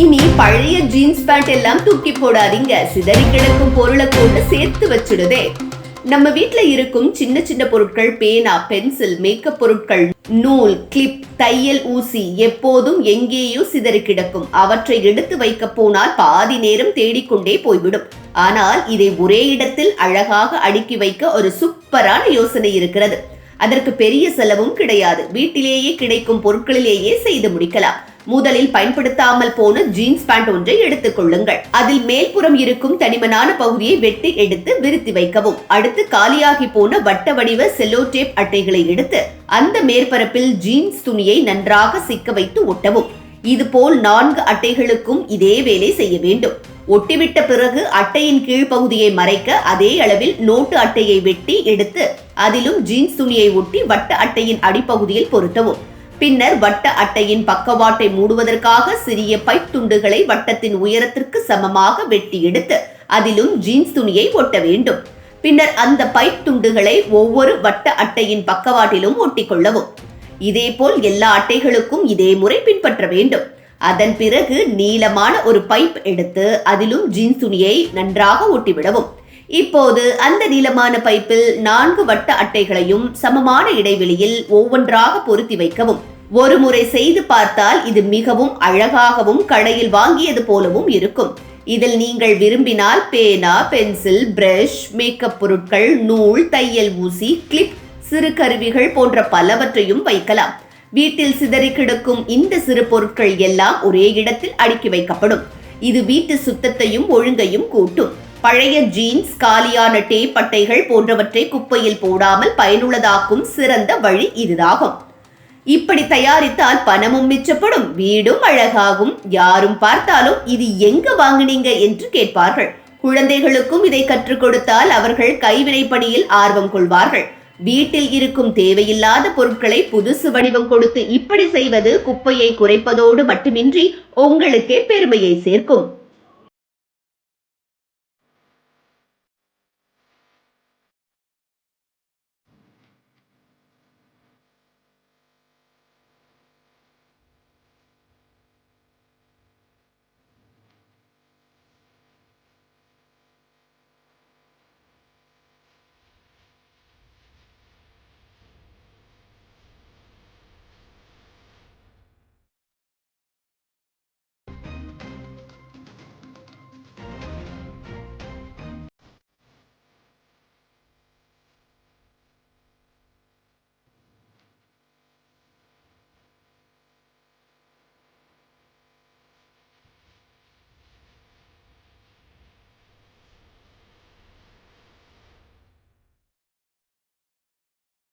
இனி பழைய jeans pant எல்லாம் தூக்கி போடாதீங்க. சிதறி கிடக்கும் பொருளை கொண்டு சேர்த்து வச்சுடுதே. நம்ம வீட்ல இருக்கும் சின்ன சின்ன பொருட்கள் பேனா பென்சில் மேக்கப் பொருட்கள் நூல் கிளிப் தையல் ஊசி எப்போதும் எங்கேயோ சிதறி கிடக்கும். அவற்றை எடுத்து வைக்க போனால் பாதி நேரம் தேடிக்கொண்டே போய்விடும். ஆனால் இதை ஒரே இடத்தில் அழகாக அடுக்கி வைக்க ஒரு சூப்பரான யோசனை இருக்கிறது. அதற்கு பெரிய செலவும் கிடையாது. வீட்டிலேயே கிடைக்கும் பொருட்களிலேயே செய்து முடிக்கலாம். முதலில் பயன்படுத்தாமல் போன ஜீன்ஸ் பேண்ட் ஒன்றை எடுத்துக் கொள்ளுங்கள். அதில் மேல்புறம் இருக்கும் தடிமனான பகுதியை வெட்டி எடுத்து விரித்து வைக்கவும். அடுத்து காலியாகி போன வட்ட வடிவ செல்லோ டேப் அட்டைகளை எடுத்து அந்த மேற்பரப்பில் ஜீன்ஸ் துணியை நன்றாக சிக்க வைத்து ஒட்டவும். இதுபோல் நான்கு அட்டைகளுக்கும் இதே வேலை செய்ய வேண்டும். ஒட்டிவிட்ட பிறகு அட்டையின் கீழ்ப்பகுதியை மறைக்க அதே அளவில் நோட்டு அட்டையை வெட்டி எடுத்து அதிலும் ஜீன்ஸ் துணியை ஒட்டி வட்ட அட்டையின் அடிப்பகுதியில் பொருத்தவும். பின்னர் வட்ட அட்டையின் பக்கவாட்டை மூடுவதற்காக சிறிய பைப் துண்டுகளை வட்டத்தின் உயரத்திற்கு சமமாக வெட்டி எடுத்து அதிலும் ஜீன்ஸ் துணியை ஒட்ட வேண்டும். பின்னர் அந்த பைப் துண்டுகளை ஒவ்வொரு வட்ட அட்டையின் பக்கவாட்டிலும் ஒட்டிக்கொள்ளவும் இதேபோல் எல்லா அட்டைகளுக்கும் இதே முறை பின்பற்ற வேண்டும். அதன் பிறகு நீளமான ஒரு பைப் எடுத்து அதிலும் ஜீன்ஸ் துணியை நன்றாக ஒட்டிவிடவும். இப்போது அந்த நீளமான பைப்பில் நான்கு வட்ட அட்டைகளையும் சமமான இடைவெளியில் ஒவ்வொன்றாக பொருத்தி வைக்கவும். ஒருமுறை செய்து பார்த்தால் இது மிகவும் அழகாகவும் கடையில் வாங்கியது போலவும் இருக்கும். இதில் நீங்கள் விரும்பினால் பேனா பென்சில் பிரஷ் மேக்கப் பொருட்கள் நூல் தையல் ஊசி கிளிப் சிறு கருவிகள் போன்ற பலவற்றையும் வைக்கலாம். வீட்டில் சிதறி கிடக்கும் இந்த சிறு பொருட்கள் எல்லாம் ஒரே இடத்தில் அடுக்கி வைக்கப்படும். இது வீட்டு சுத்தத்தையும் ஒழுங்கையும் கூட்டும். பழைய ஜீன்ஸ் காலியான டேப் அட்டைகள் போன்றவற்றை குப்பையில் போடாமல் பயனுள்ளதாக்கும் சிறந்த வழி இதுதாகும். இப்படி தயாரித்தால் பணமும் மிச்சப்படும் வீடும் அழகாகும். யாரும் பார்த்தாலும் இது எங்க வாங்குனீங்க? என்று கேட்பார்கள். குழந்தைகளுக்கும் இதை கற்றுக் கொடுத்தால் அவர்கள் கைவினை பணியில் ஆர்வம் கொள்வார்கள். வீட்டில் இருக்கும் தேவையில்லாத பொருட்களை புதுசு வடிவம் கொடுத்து இப்படி செய்வது குப்பையை குறைப்பதோடு மட்டுமின்றி உங்களுக்கே பெருமையை சேர்க்கும்.